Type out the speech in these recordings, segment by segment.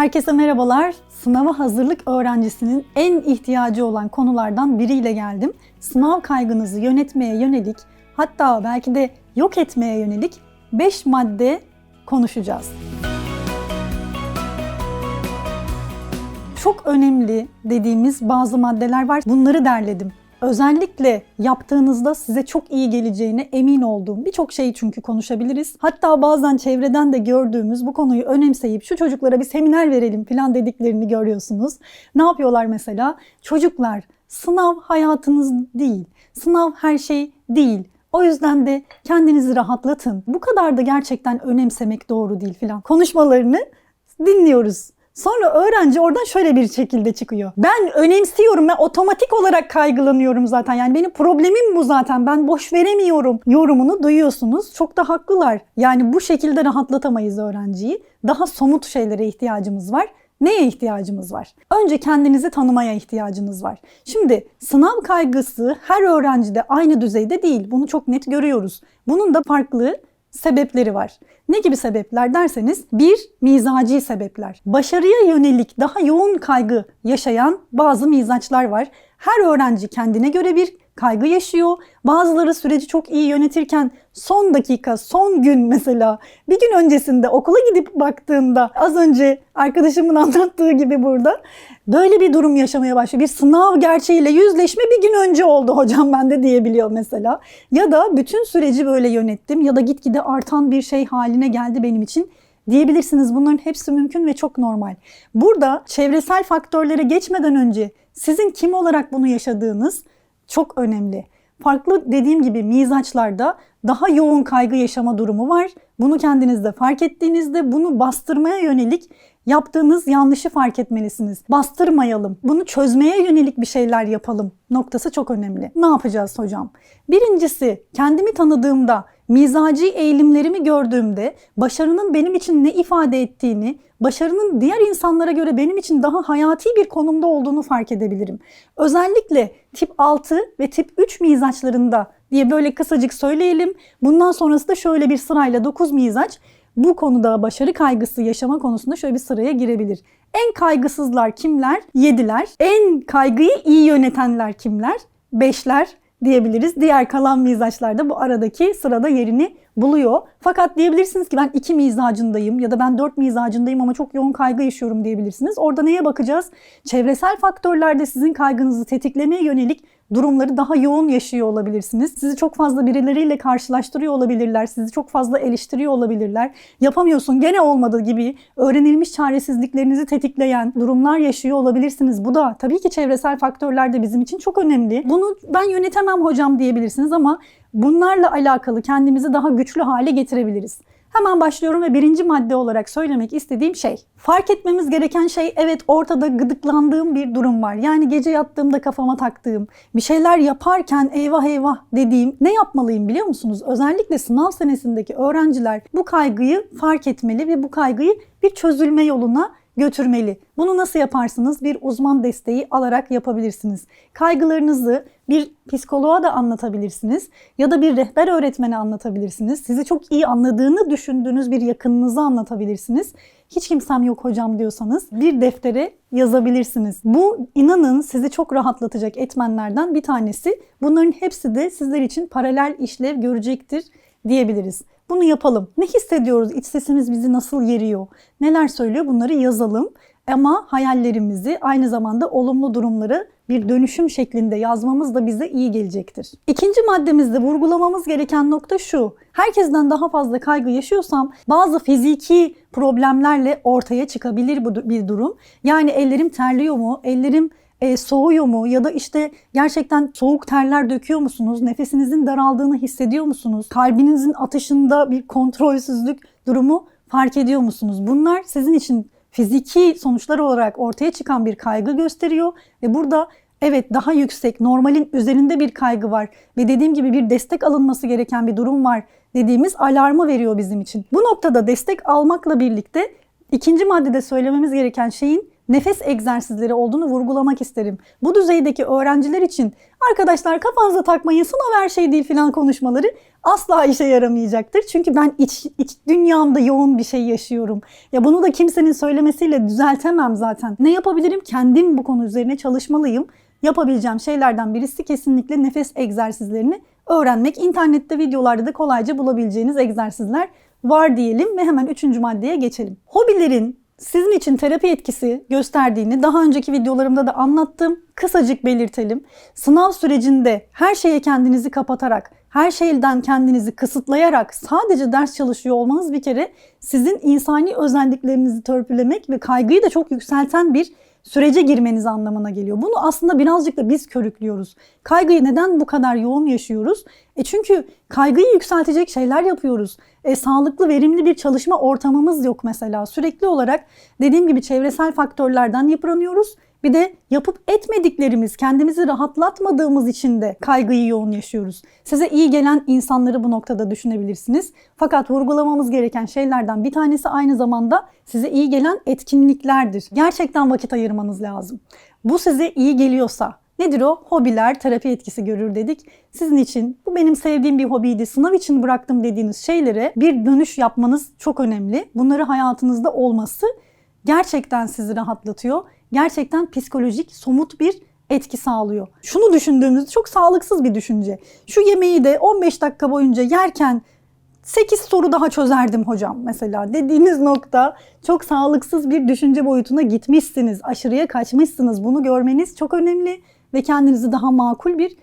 Herkese merhabalar. Sınava hazırlık öğrencisinin en ihtiyacı olan konulardan biriyle geldim. Sınav kaygınızı yönetmeye yönelik, hatta belki de yok etmeye yönelik 5 madde konuşacağız. Çok önemli dediğimiz bazı maddeler var. Bunları derledim. Özellikle yaptığınızda size çok iyi geleceğine emin olduğum birçok şeyi çünkü konuşabiliriz. Hatta bazen çevreden de gördüğümüz bu konuyu önemseyip şu çocuklara bir seminer verelim falan dediklerini görüyorsunuz. Ne yapıyorlar mesela? Çocuklar sınav hayatınız değil. Sınav her şey değil. O yüzden de kendinizi rahatlatın. Bu kadar da gerçekten önemsemek doğru değil filan. Konuşmalarını dinliyoruz. Sonra öğrenci oradan şöyle bir şekilde çıkıyor. Ben önemsiyorum, ben otomatik olarak kaygılanıyorum zaten. Yani benim problemim bu zaten. Ben boş veremiyorum yorumunu duyuyorsunuz. Çok da haklılar. Yani bu şekilde rahatlatamayız öğrenciyi. Daha somut şeylere ihtiyacımız var. Neye ihtiyacımız var? Önce kendinizi tanımaya ihtiyacınız var. Şimdi sınav kaygısı her öğrencide aynı düzeyde değil. Bunu çok net görüyoruz. Bunun da farklı sebepleri var. Ne gibi sebepler derseniz bir mizaci sebepler. Başarıya yönelik daha yoğun kaygı yaşayan bazı mizaçlar var. Her öğrenci kendine göre bir kaygı yaşıyor. Bazıları süreci çok iyi yönetirken son dakika, son gün mesela bir gün öncesinde okula gidip baktığında az önce arkadaşımın anlattığı gibi burada böyle bir durum yaşamaya başlıyor. Bir sınav gerçeğiyle yüzleşme bir gün önce oldu hocam ben de diyebiliyor mesela. Ya da bütün süreci böyle yönettim ya da gitgide artan bir şey haline geldi benim için diyebilirsiniz. Bunların hepsi mümkün ve çok normal. Burada çevresel faktörlere geçmeden önce sizin kim olarak bunu yaşadığınız çok önemli. Farklı dediğim gibi mizaçlarda daha yoğun kaygı yaşama durumu var. Bunu kendinizde fark ettiğinizde bunu bastırmaya yönelik yaptığınız yanlışı fark etmelisiniz. Bastırmayalım. Bunu çözmeye yönelik bir şeyler yapalım noktası çok önemli. Ne yapacağız hocam? Birincisi kendimi tanıdığımda mizaci eğilimlerimi gördüğümde başarının benim için ne ifade ettiğini, başarının diğer insanlara göre benim için daha hayati bir konumda olduğunu fark edebilirim. Özellikle tip 6 ve tip 3 mizaçlarında diye böyle kısacık söyleyelim. Bundan sonrası da şöyle bir sırayla 9 mizaç bu konuda başarı kaygısı yaşama konusunda şöyle bir sıraya girebilir. En kaygısızlar kimler? Yediler. En kaygıyı iyi yönetenler kimler? Beşler diyebiliriz. Diğer kalan mizaçlar da bu aradaki sırada yerini buluyor. Fakat diyebilirsiniz ki ben iki mizacındayım ya da ben dört mizacındayım ama çok yoğun kaygı yaşıyorum diyebilirsiniz. Orada neye bakacağız? Çevresel faktörlerde sizin kaygınızı tetiklemeye yönelik durumları daha yoğun yaşıyor olabilirsiniz. Sizi çok fazla birileriyle karşılaştırıyor olabilirler. Sizi çok fazla eleştiriyor olabilirler. Yapamıyorsun gene olmadı gibi öğrenilmiş çaresizliklerinizi tetikleyen durumlar yaşıyor olabilirsiniz. Bu da tabii ki çevresel faktörler de bizim için çok önemli. Bunu ben yönetemem hocam diyebilirsiniz ama bunlarla alakalı kendimizi daha güçlü hale getirebiliriz. Hemen başlıyorum ve birinci madde olarak söylemek istediğim şey. Fark etmemiz gereken şey evet ortada gıdıklandığım bir durum var. Yani gece yattığımda kafama taktığım, bir şeyler yaparken eyvah eyvah dediğim ne yapmalıyım biliyor musunuz? Özellikle sınav senesindeki öğrenciler bu kaygıyı fark etmeli ve bu kaygıyı bir çözülme yoluna götürmeli. Bunu nasıl yaparsınız? Bir uzman desteği alarak yapabilirsiniz. Kaygılarınızı bir psikoloğa da anlatabilirsiniz ya da bir rehber öğretmene anlatabilirsiniz. Sizi çok iyi anladığını düşündüğünüz bir yakınınıza anlatabilirsiniz. Hiç kimsem yok hocam diyorsanız bir deftere yazabilirsiniz. Bu inanın sizi çok rahatlatacak etmenlerden bir tanesi. Bunların hepsi de sizler için paralel işlev görecektir diyebiliriz. Bunu yapalım. Ne hissediyoruz? İç sesimiz bizi nasıl yeriyor? Neler söylüyor? Bunları yazalım. Ama hayallerimizi aynı zamanda olumlu durumları bir dönüşüm şeklinde yazmamız da bize iyi gelecektir. İkinci maddemizde vurgulamamız gereken nokta şu. Herkesten daha fazla kaygı yaşıyorsam bazı fiziki problemlerle ortaya çıkabilir bu bir durum. Yani ellerim terliyor mu? Ellerim e, soğuyor mu ya da işte gerçekten soğuk terler döküyor musunuz? Nefesinizin daraldığını hissediyor musunuz? Kalbinizin atışında bir kontrolsüzlük durumu fark ediyor musunuz? Bunlar sizin için fiziki sonuçlar olarak ortaya çıkan bir kaygı gösteriyor ve burada evet daha yüksek, normalin üzerinde bir kaygı var ve dediğim gibi bir destek alınması gereken bir durum var dediğimiz alarmı veriyor bizim için. Bu noktada destek almakla birlikte ikinci maddede söylememiz gereken şeyin nefes egzersizleri olduğunu vurgulamak isterim. Bu düzeydeki öğrenciler için arkadaşlar kafanıza takmayın sınav her şey değil filan konuşmaları asla işe yaramayacaktır. Çünkü ben iç, iç dünyamda yoğun bir şey yaşıyorum. Ya bunu da kimsenin söylemesiyle düzeltemem zaten. Ne yapabilirim? Kendim bu konu üzerine çalışmalıyım. Yapabileceğim şeylerden birisi kesinlikle nefes egzersizlerini öğrenmek. İnternette videolarda da kolayca bulabileceğiniz egzersizler var diyelim ve hemen üçüncü maddeye geçelim. Hobilerin sizin için terapi etkisi gösterdiğini daha önceki videolarımda da anlattım. Kısacık belirtelim. Sınav sürecinde her şeye kendinizi kapatarak, her şeyden kendinizi kısıtlayarak sadece ders çalışıyor olmanız bir kere sizin insani özelliklerinizi törpülemek ve kaygıyı da çok yükselten bir sürece girmeniz anlamına geliyor. Bunu aslında birazcık da biz körüklüyoruz. Kaygıyı neden bu kadar yoğun yaşıyoruz? E çünkü kaygıyı yükseltecek şeyler yapıyoruz. E, sağlıklı, verimli bir çalışma ortamımız yok mesela. Sürekli olarak dediğim gibi çevresel faktörlerden yıpranıyoruz. Bir de yapıp etmediklerimiz, kendimizi rahatlatmadığımız için de kaygıyı yoğun yaşıyoruz. Size iyi gelen insanları bu noktada düşünebilirsiniz. Fakat vurgulamamız gereken şeylerden bir tanesi aynı zamanda size iyi gelen etkinliklerdir. Gerçekten vakit ayırmanız lazım. Bu size iyi geliyorsa, Nedir o? Hobiler terapi etkisi görür dedik. Sizin için bu benim sevdiğim bir hobiydi. Sınav için bıraktım dediğiniz şeylere bir dönüş yapmanız çok önemli. Bunları hayatınızda olması gerçekten sizi rahatlatıyor. Gerçekten psikolojik, somut bir etki sağlıyor. Şunu düşündüğümüzde çok sağlıksız bir düşünce. Şu yemeği de 15 dakika boyunca yerken 8 soru daha çözerdim hocam mesela dediğiniz nokta çok sağlıksız bir düşünce boyutuna gitmişsiniz. Aşırıya kaçmışsınız. Bunu görmeniz çok önemli ve kendinizi daha makul bir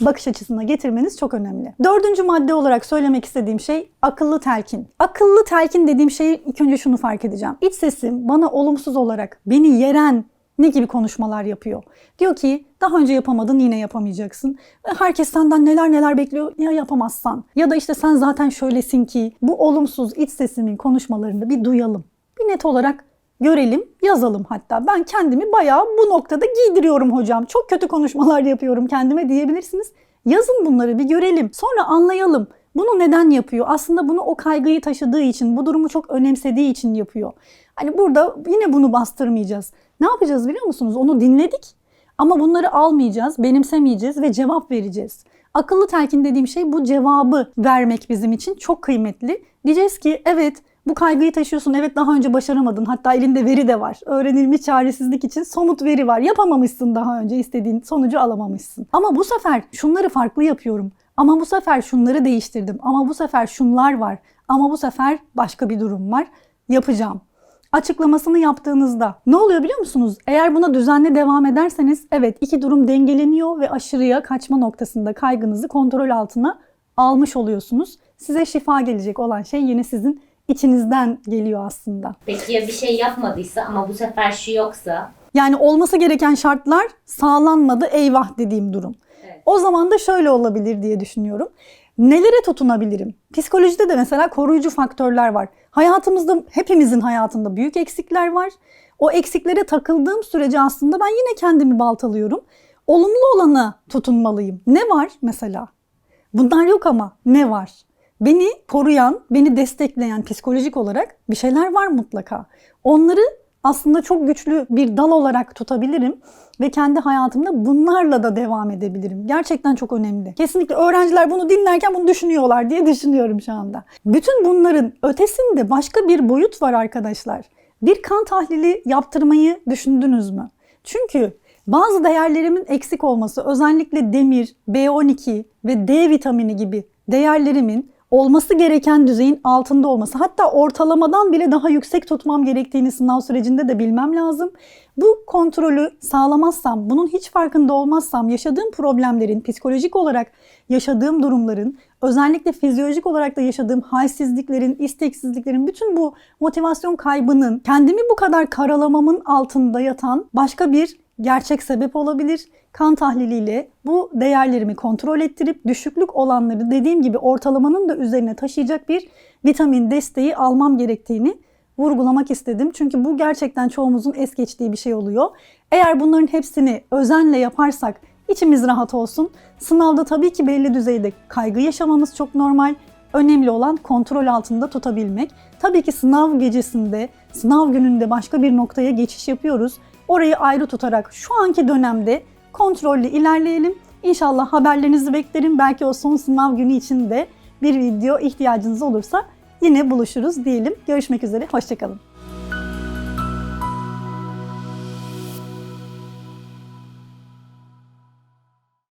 bakış açısına getirmeniz çok önemli. Dördüncü madde olarak söylemek istediğim şey akıllı telkin. Akıllı telkin dediğim şeyi ilk önce şunu fark edeceğim. İç sesim bana olumsuz olarak beni yeren ne gibi konuşmalar yapıyor? Diyor ki daha önce yapamadın yine yapamayacaksın. Herkes senden neler neler bekliyor ya yapamazsan. Ya da işte sen zaten şöylesin ki bu olumsuz iç sesimin konuşmalarını bir duyalım. Bir net olarak görelim, yazalım hatta. Ben kendimi bayağı bu noktada giydiriyorum hocam. Çok kötü konuşmalar yapıyorum kendime diyebilirsiniz. Yazın bunları bir görelim. Sonra anlayalım. Bunu neden yapıyor? Aslında bunu o kaygıyı taşıdığı için, bu durumu çok önemsediği için yapıyor. Hani burada yine bunu bastırmayacağız. Ne yapacağız biliyor musunuz? Onu dinledik ama bunları almayacağız, benimsemeyeceğiz ve cevap vereceğiz. Akıllı telkin dediğim şey bu cevabı vermek bizim için çok kıymetli. Diyeceğiz ki evet bu kaygıyı taşıyorsun. Evet daha önce başaramadın. Hatta elinde veri de var. Öğrenilmiş çaresizlik için somut veri var. Yapamamışsın daha önce istediğin sonucu alamamışsın. Ama bu sefer şunları farklı yapıyorum. Ama bu sefer şunları değiştirdim. Ama bu sefer şunlar var. Ama bu sefer başka bir durum var. Yapacağım açıklamasını yaptığınızda ne oluyor biliyor musunuz? Eğer buna düzenli devam ederseniz evet iki durum dengeleniyor ve aşırıya kaçma noktasında kaygınızı kontrol altına almış oluyorsunuz. Size şifa gelecek olan şey yine sizin içinizden geliyor aslında. Peki ya bir şey yapmadıysa ama bu sefer şu yoksa? Yani olması gereken şartlar sağlanmadı eyvah dediğim durum. Evet. O zaman da şöyle olabilir diye düşünüyorum. Nelere tutunabilirim? Psikolojide de mesela koruyucu faktörler var. Hayatımızda hepimizin hayatında büyük eksikler var. O eksiklere takıldığım sürece aslında ben yine kendimi baltalıyorum. Olumlu olana tutunmalıyım. Ne var mesela? Bunlar yok ama ne var? Beni koruyan, beni destekleyen psikolojik olarak bir şeyler var mutlaka. Onları aslında çok güçlü bir dal olarak tutabilirim ve kendi hayatımda bunlarla da devam edebilirim. Gerçekten çok önemli. Kesinlikle öğrenciler bunu dinlerken bunu düşünüyorlar diye düşünüyorum şu anda. Bütün bunların ötesinde başka bir boyut var arkadaşlar. Bir kan tahlili yaptırmayı düşündünüz mü? Çünkü bazı değerlerimin eksik olması özellikle demir, B12 ve D vitamini gibi değerlerimin olması gereken düzeyin altında olması hatta ortalamadan bile daha yüksek tutmam gerektiğini sınav sürecinde de bilmem lazım. Bu kontrolü sağlamazsam, bunun hiç farkında olmazsam yaşadığım problemlerin, psikolojik olarak yaşadığım durumların, özellikle fizyolojik olarak da yaşadığım halsizliklerin, isteksizliklerin, bütün bu motivasyon kaybının kendimi bu kadar karalamamın altında yatan başka bir gerçek sebep olabilir. Kan tahliliyle bu değerlerimi kontrol ettirip düşüklük olanları dediğim gibi ortalamanın da üzerine taşıyacak bir vitamin desteği almam gerektiğini vurgulamak istedim. Çünkü bu gerçekten çoğumuzun es geçtiği bir şey oluyor. Eğer bunların hepsini özenle yaparsak içimiz rahat olsun. Sınavda tabii ki belli düzeyde kaygı yaşamamız çok normal. Önemli olan kontrol altında tutabilmek. Tabii ki sınav gecesinde sınav gününde başka bir noktaya geçiş yapıyoruz. Orayı ayrı tutarak şu anki dönemde kontrollü ilerleyelim. İnşallah haberlerinizi beklerim. Belki o son sınav günü için de bir video ihtiyacınız olursa yine buluşuruz diyelim. Görüşmek üzere, hoşçakalın.